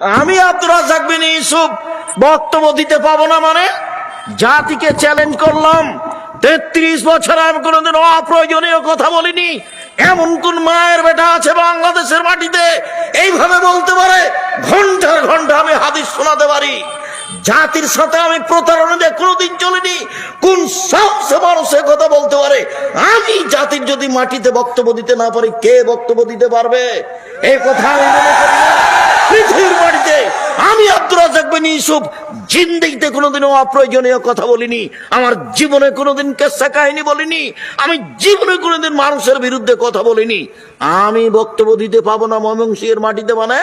আমি আব্দুর রাজাক বিন ইউসুফ, বক্তব্য দিতে পাবো না মানে? জাতিকে চ্যালেঞ্জ করলাম। তেত্রিশ বছর আমি কোনোদিন অপ্রয়োজনীয় কথা বলিনি। এমন কোন মায়ের বেটা আছে বাংলাদেশের মাটিতে? এইভাবে বলতে পারে? ঘণ্টার ঘণ্টা আমি হাদিস শোনাতে পারি। জাতির সাথে আমি প্রতারণা দিয়ে কোনোদিন চলিনি। কোন সাহসে মানুষের কথা বলতে পারে? আমি জাতির যদি মাটিতে বক্তব্য দিতে না পারি, কে বক্তব্য দিতে পারবে? এই কথা আমি মনে করি। আমি আব্দুর রাজাক বিন ইউসুফ। জিন্দিগিতে কোনোদিনও অপ্রয়োজনীয় কথা বলিনি। আমার জীবনে কোনোদিন কেসা কাহিনী বলিনি। আমি জীবনে কোনোদিন মানুষের বিরুদ্ধে কথা বলিনি। আমি বক্তব্য দিতে পাবো না ময়মনসিংহের মাটিতে মানে?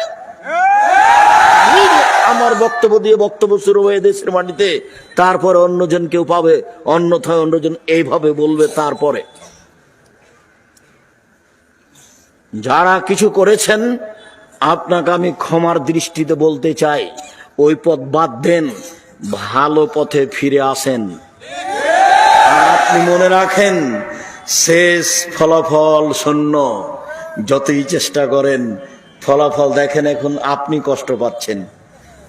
আমার বক্তব্য দিয়ে বক্তব্য শুরু হয়ে দেশের মাটিতে। তারপরে অন্যজন কেউ পাবে, অন্যথায় অন্যজন এইভাবে বলবে তারপরে। যারা কিছু করেছেন আপনাকে আমি ক্ষমার দৃষ্টিতে বলতে চাই, ওই পথ বাদ দেন, ভালো পথে ফিরে আসেন। আপনি মনে রাখেন, শেষ ফলাফল শূন্য। যতই চেষ্টা করেন, ফলাফল দেখেন এখন আপনি কষ্ট পাচ্ছেন।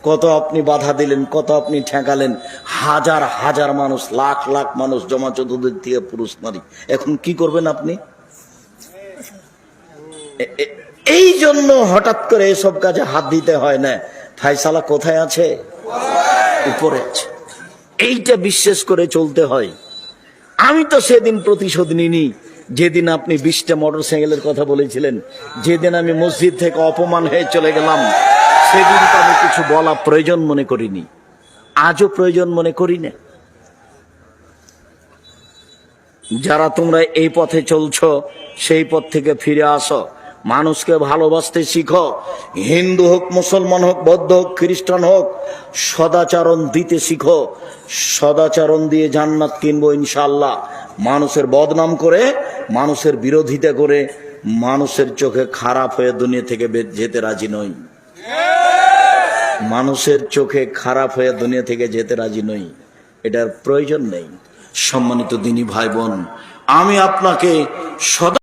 কত আপনি বাধা দিলেন, কত আপনি ঠেকালেন। হাজার হাজার মানুষ, লাখ লাখ মানুষ জমা চতুর্দিক থেকে পুরুষ নারী। এখন কি করবেন আপনি? এই জন্য হঠাৎ করে এসব কাজে হাত দিতে হয় না। ফাইসালা কোথায় আছে? উপরে আছে। এইটা বিশ্বাস করে চলতে হয়। আমি তো সেদিন প্রতিশোধ নিনি যেদিন আপনি বিশটা মোটর সাইকেলের কথা বলেছিলেন, যেদিন আমি মসজিদ থেকে অপমান হয়ে চলে গেলাম, সেদিন তো আমি কিছু বলা প্রয়োজন মনে করিনি। আজও প্রয়োজন মনে করি না। যারা তোমরা এই পথে চলছ, সেই পথ থেকে ফিরে আসো। মানুষকে ভালোবাসতে শিখো। হিন্দু হোক, মুসলমান হোক, বৌদ্ধ হোক, খ্রিস্টান হোক, সদাচরণ দিতে শিখো। সদাচরণ দিয়ে জান্নাত কিনবো ইনশাল্লাহ মানুষের বদনাম করে, মানুষের বিরোধিতা করে, মানুষের চোখে খারাপ হয়ে দুনিয়া থেকে যেতে রাজি নই। মানুষের চোখে খারাপ হয়ে দুনিয়া থেকে যেতে রাজি নই। এটার প্রয়োজন নেই। সম্মানিত দিনী ভাই বোন, আমি আপনাকে সদা